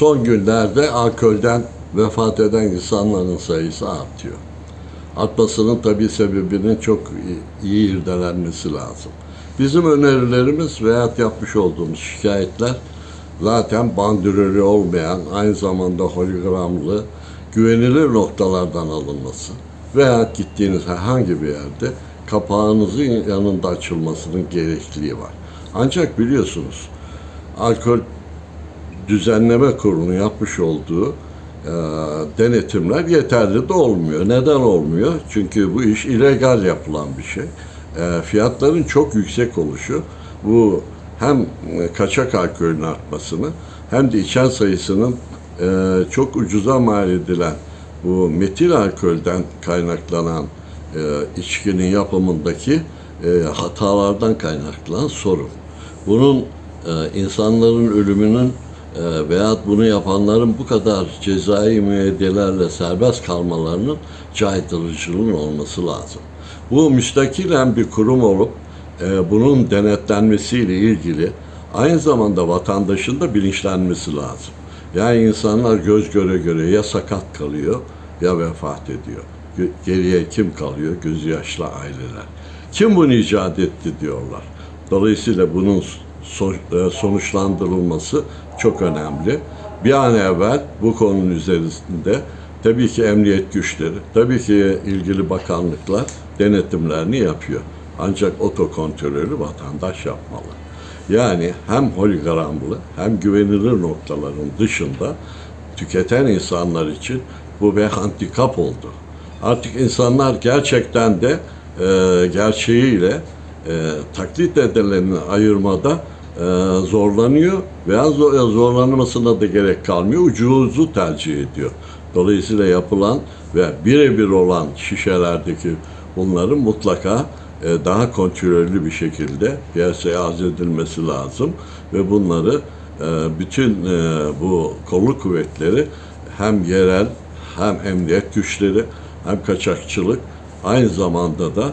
son günlerde alkolden vefat eden insanların sayısı artıyor. Artmasının tabii sebebinin çok iyi irdelenmesi lazım. Bizim önerilerimiz veya yapmış olduğumuz şikayetler zaten bandürörü olmayan, aynı zamanda holigramlı, güvenilir noktalardan alınması veya gittiğiniz herhangi bir yerde kapağınızın yanında açılmasının gerekliliği var. Ancak biliyorsunuz alkol düzenleme kurulu yapmış olduğu e, denetimler yeterli de olmuyor. Neden olmuyor? Çünkü bu iş illegal yapılan bir şey. E, fiyatların çok yüksek oluşu bu hem e, kaçak alkolün artmasını hem de içen sayısının e, çok ucuza mal edilen bu metil alkolden kaynaklanan e, içkinin yapımındaki e, hatalardan kaynaklanan sorun. Bunun e, insanların ölümünün e, veya bunu yapanların bu kadar cezai müeyyidelerle serbest kalmalarının caydırıcılığın olması lazım. Bu müstakilen bir kurum olup e, bunun denetlenmesiyle ilgili aynı zamanda vatandaşın da bilinçlenmesi lazım. Yani insanlar göz göre göre ya sakat kalıyor ya vefat ediyor. Geriye kim kalıyor? Gözü yaşlı aileler. Kim bunu icat etti diyorlar. Dolayısıyla bunun sonuçlandırılması çok önemli. Bir an evvel bu konunun üzerinde tabii ki emniyet güçleri, tabii ki ilgili bakanlıklar denetimlerini yapıyor. Ancak otokontrolü vatandaş yapmalı. Yani hem holigramlı hem güvenilir noktaların dışında tüketen insanlar için bu bir handikap oldu. Artık insanlar gerçekten de e, gerçeğiyle e, taklit edilenini ayırmada e, zorlanıyor veya zor- zorlanmasına da gerek kalmıyor. Ucuzu tercih ediyor. Dolayısıyla yapılan ve birebir olan şişelerdeki bunların mutlaka e, daha kontrollü bir şekilde piyasaya arz edilmesi lazım ve bunları e, bütün e, bu kolluk kuvvetleri hem yerel hem emniyet güçleri hem kaçakçılık aynı zamanda da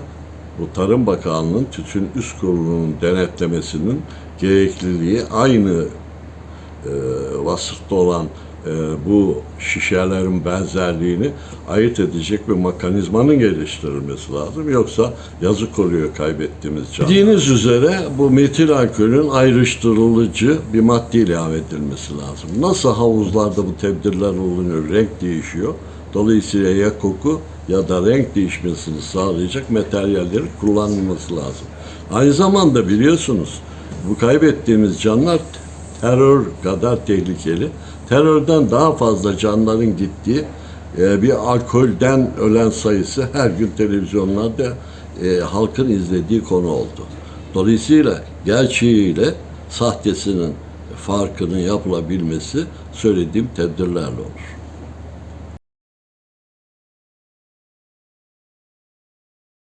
bu Tarım Bakanlığı'nın tütün üst kurulunun denetlemesinin gerekliliği aynı e, vasıfta olan bu şişelerin benzerliğini ayırt edecek bir mekanizmanın geliştirilmesi lazım. Yoksa yazık oluyor kaybettiğimiz can. Bildiğiniz üzere bu metil alkolün ayrıştırılıcı bir madde ilave edilmesi lazım. Nasıl havuzlarda bu tedbirler olunuyor, renk değişiyor. Dolayısıyla ya koku ya da renk değişmesini sağlayacak materyalleri kullanılması lazım. Aynı zamanda biliyorsunuz bu kaybettiğimiz canlar terör kadar tehlikeli. Terörden daha fazla canların gittiği e, bir alkolden ölen sayısı her gün televizyonlarda e, halkın izlediği konu oldu. Dolayısıyla gerçeğiyle sahtesinin farkının yapılabilmesi söylediğim tedbirlerle olur.